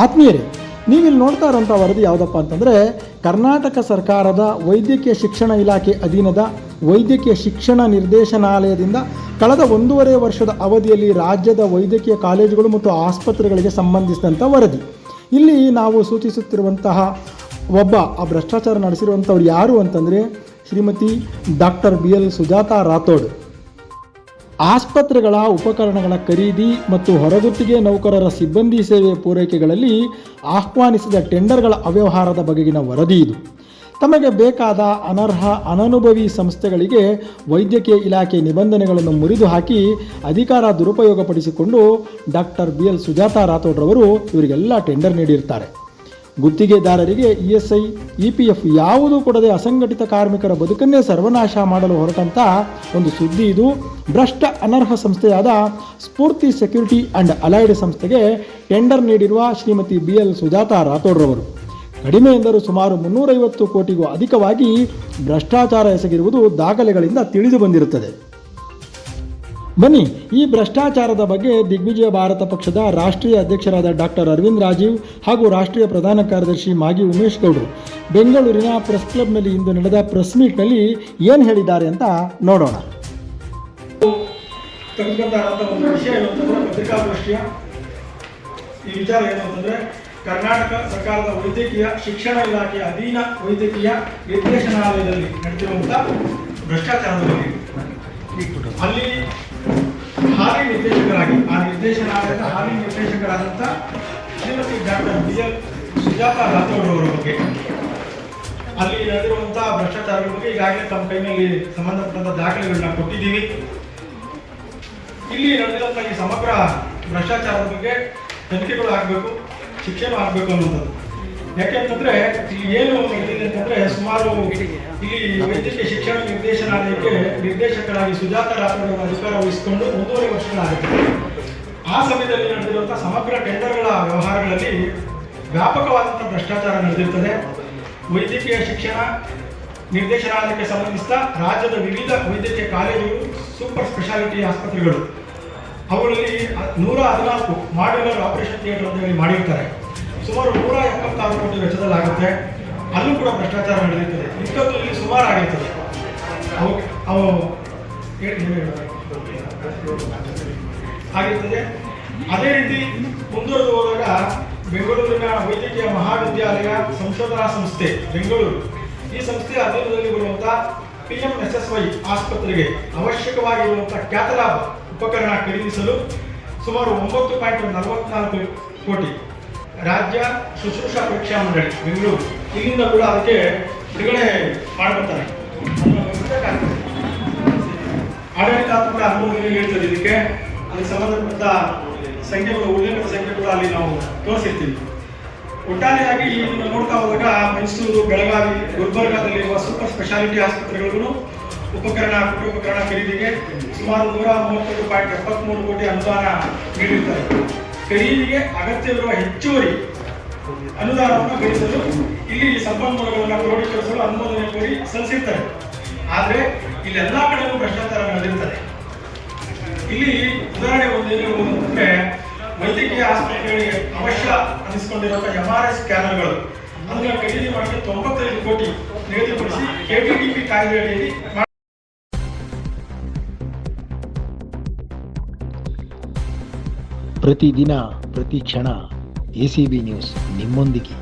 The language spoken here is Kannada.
ಆತ್ಮೀಯರೇ, ನೀವಿಲ್ಲಿ ನೋಡ್ತಾ ಇರೋಂಥ ವರದಿ ಯಾವುದಪ್ಪ ಅಂತಂದರೆ, ಕರ್ನಾಟಕ ಸರ್ಕಾರದ ವೈದ್ಯಕೀಯ ಶಿಕ್ಷಣ ಇಲಾಖೆ ಅಧೀನದ ವೈದ್ಯಕೀಯ ಶಿಕ್ಷಣ ನಿರ್ದೇಶನಾಲಯದಿಂದ ಕಳೆದ ಒಂದೂವರೆ ವರ್ಷದ ಅವಧಿಯಲ್ಲಿ ರಾಜ್ಯದ ವೈದ್ಯಕೀಯ ಕಾಲೇಜುಗಳು ಮತ್ತು ಆಸ್ಪತ್ರೆಗಳಿಗೆ ಸಂಬಂಧಿಸಿದಂಥ ವರದಿ. ಇಲ್ಲಿ ನಾವು ಸೂಚಿಸುತ್ತಿರುವಂತಹ ಒಬ್ಬ, ಆ ಭ್ರಷ್ಟಾಚಾರ ನಡೆಸಿರುವಂಥವ್ರು ಯಾರು ಅಂತಂದರೆ, Shrimati doctor B L Sujata Rathod. ಆಸ್ಪತ್ರೆಗಳ ಉಪಕರಣಗಳ ಖರೀದಿ ಮತ್ತು ಹೊರಗುತ್ತಿಗೆ ನೌಕರರ ಸಿಬ್ಬಂದಿ ಸೇವೆ ಪೂರೈಕೆಗಳಲ್ಲಿ ಆಹ್ವಾನಿಸಿದ ಟೆಂಡರ್ಗಳ ಅವ್ಯವಹಾರದ ಬಗೆಗಿನ ವರದಿ ಇದು. ತಮಗೆ ಬೇಕಾದ ಅನರ್ಹ, ಅನನುಭವಿ ಸಂಸ್ಥೆಗಳಿಗೆ ವೈದ್ಯಕೀಯ ಇಲಾಖೆ ನಿಬಂಧನೆಗಳನ್ನು ಮುರಿದು ಹಾಕಿ ಅಧಿಕಾರ ದುರುಪಯೋಗಪಡಿಸಿಕೊಂಡು ಡಾಕ್ಟರ್ ಬಿ ಎಲ್ ಸುಜಾತಾ ರಾಥೋಡ್ರವರು ಇವರಿಗೆಲ್ಲ ಟೆಂಡರ್ ನೀಡಿರ್ತಾರೆ. ಗುತ್ತಿಗೆದಾರರಿಗೆ E S I, E P F ಯಾವುದೂ ಕೊಡದೆ ಅಸಂಘಟಿತ ಕಾರ್ಮಿಕರ ಬದುಕನ್ನೇ ಸರ್ವನಾಶ ಮಾಡಲು ಹೊರಟಂಥ ಒಂದು ಸುದ್ದಿ ಇದು. ಭ್ರಷ್ಟ ಅನರ್ಹ ಸಂಸ್ಥೆಯಾದ ಸ್ಫೂರ್ತಿ ಸೆಕ್ಯೂರಿಟಿ ಆ್ಯಂಡ್ ಅಲೈಡ್ ಸಂಸ್ಥೆಗೆ ಟೆಂಡರ್ ನೀಡಿರುವ ಶ್ರೀಮತಿ ಬಿ ಎಲ್ ಸುಜಾತಾ ರಾಥೋಡ್ರವರು ಕಡಿಮೆ ಎಂದರೂ ಸುಮಾರು ಮುನ್ನೂರೈವತ್ತು ಕೋಟಿಗೂ ಅಧಿಕವಾಗಿ ಭ್ರಷ್ಟಾಚಾರ ಎಸಗಿರುವುದು ದಾಖಲೆಗಳಿಂದ ತಿಳಿದು ಬಂದಿರುತ್ತದೆ. ಬನ್ನಿ, ಈ ಭ್ರಷ್ಟಾಚಾರದ ಬಗ್ಗೆ ದಿಗ್ವಿಜಯ ಭಾರತ ಪಕ್ಷದ ರಾಷ್ಟ್ರೀಯ ಅಧ್ಯಕ್ಷರಾದ ಡಾಕ್ಟರ್ ಅರವಿಂದ್ ರಾಜೀವ್ ಹಾಗೂ ರಾಷ್ಟ್ರೀಯ ಪ್ರಧಾನ ಕಾರ್ಯದರ್ಶಿ ಮಾಗಿ ಉಮೇಶ್ ಗೌಡರು. ಬೆಂಗಳೂರಿನ ಪ್ರೆಸ್ ಕ್ಲಬ್ನಲ್ಲಿ ಇಂದು ನಡೆದ ಪ್ರೆಸ್ ಮೀಟ್ನಲ್ಲಿ ಏನು ಹೇಳಿದ್ದಾರೆ ಅಂತ ನೋಡೋಣ. ಒಂದು ಈ ವಿಚಾರ ಏನು ಅಂತಂದ್ರೆ, ಕರ್ನಾಟಕ ಸರ್ಕಾರದ ವೈದ್ಯಕೀಯ ಶಿಕ್ಷಣ ಇಲಾಖೆಯ ಅಧೀನ ವೈದ್ಯಕೀಯ ನಿರ್ದೇಶನಾಲಯದಲ್ಲಿ ನಡೆದಿರುವಂಥ ಭ್ರಷ್ಟಾಚಾರದ ಬಗ್ಗೆ. ಅಲ್ಲಿ ಹಾಲಿ ನಿರ್ದೇಶಕರಾಗಿ, ಆ ನಿರ್ದೇಶನಾಲಯದ ಹಾಲಿ ನಿರ್ದೇಶಕರಾದಂತಹ ಶ್ರೀಮತಿ ಡಾಕ್ಟರ್ ಎಲ್ ಸುಜಾತಾ ರಾಥೋಡ್ ಅವರ ಬಗ್ಗೆ. ಅಲ್ಲಿ ನಡೆದಿರುವಂತಹ ಭ್ರಷ್ಟಾಚಾರದ ಬಗ್ಗೆ ಈಗಾಗಲೇ ತಮ್ಮ ಕೈನಲ್ಲಿ ಸಂಬಂಧಪಟ್ಟಂತಹ ದಾಖಲೆಗಳನ್ನ ಕೊಟ್ಟಿದ್ದೀವಿ. ಇಲ್ಲಿ ನಡೆದಿರುವಂತಹ ಈ ಸಮಗ್ರ ಭ್ರಷ್ಟಾಚಾರದ ಬಗ್ಗೆ ತನಿಖೆಗಳು ಆಗಬೇಕು, ಶಿಕ್ಷೆನೂ ಆಗಬೇಕು ಅನ್ನುವಂಥದ್ದು. ಯಾಕೆಂತಂದ್ರೆ ಇಲ್ಲಿ ಏನು ಸುಮಾರು ಇಲ್ಲಿ ವೈದ್ಯಕೀಯ ಶಿಕ್ಷಣ ನಿರ್ದೇಶನಾಲಯಕ್ಕೆ ನಿರ್ದೇಶಕರಾಗಿ ಸುಜಾತ ರಾಥೋಡ್ ಅಧಿಕಾರ ವಹಿಸಿಕೊಂಡು ಒಂದೂವರೆ ವರ್ಷಗಳಾಗುತ್ತೆ ಆ ಸಮಯದಲ್ಲಿ ನಡೆದಿರುವಂತಹ ಸಮಗ್ರ ಟೆಂಡರ್ಗಳ ವ್ಯವಹಾರಗಳಲ್ಲಿ ವ್ಯಾಪಕವಾದಂತಹ ಭ್ರಷ್ಟಾಚಾರ ನಡೆದಿರುತ್ತದೆ ವೈದ್ಯಕೀಯ ಶಿಕ್ಷಣ ನಿರ್ದೇಶನಾಲಯಕ್ಕೆ ಸಂಬಂಧಿಸಿದ ರಾಜ್ಯದ ವಿವಿಧ ವೈದ್ಯಕೀಯ ಕಾಲೇಜುಗಳು, ಸೂಪರ್ ಸ್ಪೆಷಾಲಿಟಿ ಆಸ್ಪತ್ರೆಗಳು, ಅವುಗಳಲ್ಲಿ ನೂರ ಹದಿನಾಲ್ಕು ಮಾಡ್ಯುಲರ್ ಆಪರೇಷನ್ ಥಿಯೇಟರ್ ಅಂತ ಹೇಳಿ ಮಾಡಿರ್ತಾರೆ. ಸುಮಾರು ನೂರ ಎಪ್ಪತ್ತಾರು ಕೋಟಿ ವೆಚ್ಚದಲ್ಲಾಗುತ್ತೆ. ಅಲ್ಲೂ ಕೂಡ ಭ್ರಷ್ಟಾಚಾರ ನಡೆಯುತ್ತದೆ. ಇಂಥದ್ದು ಇಲ್ಲಿ ಸುಮಾರು ಆಗಿರ್ತದೆ. ಅವು ಅವು. ಆಗಿರ್ತದೆ. ಅದೇ ರೀತಿ ಮುಂದುವರೆದು ಹೋದಾಗ ಬೆಂಗಳೂರಿನ ವೈದ್ಯಕೀಯ ಮಹಾವಿದ್ಯಾಲಯ ಸಂಶೋಧನಾ ಸಂಸ್ಥೆ, ಬೆಂಗಳೂರು. ಈ ಸಂಸ್ಥೆಯ ಅಧೀನದಲ್ಲಿ ಬರುವಂತಹ P M S S Y ಆಸ್ಪತ್ರೆಗೆ ಅವಶ್ಯಕವಾಗಿರುವಂತಹ ಕ್ಯಾಥಲಾಬ್ ಉಪಕರಣ ಖರೀದಿಸಲು ಸುಮಾರು ಒಂಬತ್ತು ಪಾಯಿಂಟ್ ನಲವತ್ನಾಲ್ಕು ಕೋಟಿ ರಾಜ್ಯ ಶುಶ್ರೂಷಾ ಪರೀಕ್ಷಾ ಮಂಡಳಿ, ಬೆಂಗಳೂರು. ಇಲ್ಲಿಂದ ಕೂಡ ಅದಕ್ಕೆ ಬಿಡುಗಡೆ ಮಾಡ್ಕೊತಾರೆ ಆಡಳಿತಾತ್ಮಕ ಅನುಭವ ಹೇಳ್ತದೆ ಇದಕ್ಕೆ. ಅಲ್ಲಿ ಸಂಬಂಧಪಟ್ಟ ಸಂಖ್ಯೆಗಳು ಉಲ್ಲೇಖದ ಕೂಡ ಅಲ್ಲಿ ನಾವು ತೋರಿಸಿರ್ತೀವಿ. ಒಟ್ಟಾರೆಯಾಗಿ ಇದನ್ನು ನೋಡ್ತಾ ಹೋದಾಗ ಮೈಸೂರು ಬೆಳಗಾವಿ ಗುಲ್ಬರ್ಗಾದಲ್ಲಿರುವ ಸೂಪರ್ ಸ್ಪೆಷಾಲಿಟಿ ಆಸ್ಪತ್ರೆಗಳಿಗೂ ಉಪಕರಣ ಉಪಕರಣ ಖರೀದಿಗೆ ಸುಮಾರು ನೂರ ಮೂವತ್ತೈದು ಪಾಯಿಂಟ್ ಎಪ್ಪತ್ಮೂರು ಕೋಟಿ ಅನುದಾನ ನೀಡಿರ್ತಾರೆ. ಖರೀದಿಗೆ ಅಗತ್ಯವಿರುವ ಹೆಚ್ಚುವರಿ ಅನುದಾನವನ್ನು ಗಳಿಸಲು ಇಲ್ಲಿ ಸಂಪನ್ಮೂಲಗಳನ್ನು ಕ್ರೋಢೀಕರಿಸಲು ಅನುಮೋದನೆ ಕೋರಿ ಸಲ್ಲಿಸಿರ್ತಾರೆ ಆದರೆ ಇಲ್ಲೆಲ್ಲ ಕಡೆಗೂ ಭ್ರಷ್ಟಾಚಾರ ನಡೆದಿರ್ತದೆ ಇಲ್ಲಿ ಉದಾಹರಣೆ ಒಂದು ವೈದ್ಯಕೀಯ ಆಸ್ಪತ್ರೆಗಳಿಗೆ ಅವಶ್ಯ ಅನಿಸ್ಕೊಂಡಿರುವ ಎಂ ಆರ್ ಎಸ್ ಸ್ಕ್ಯಾನರ್ಗಳು. ಅದನ್ನ ಖರೀದಿ ಮಾಡಿ ತೊಂಬತ್ತೈದು ಕೋಟಿ ನಿಗದಿಪಡಿಸಿ ಕೆಟಿಡಿಪಿ ಕಾಯ್ದೆಯಡಿಯಲ್ಲಿ ಪ್ರತಿದಿನ, ಪ್ರತಿ ಕ್ಷಣ ಎ ಸಿ ಬಿ ನ್ಯೂಸ್ ನಿಮ್ಮೊಂದಿಗೆ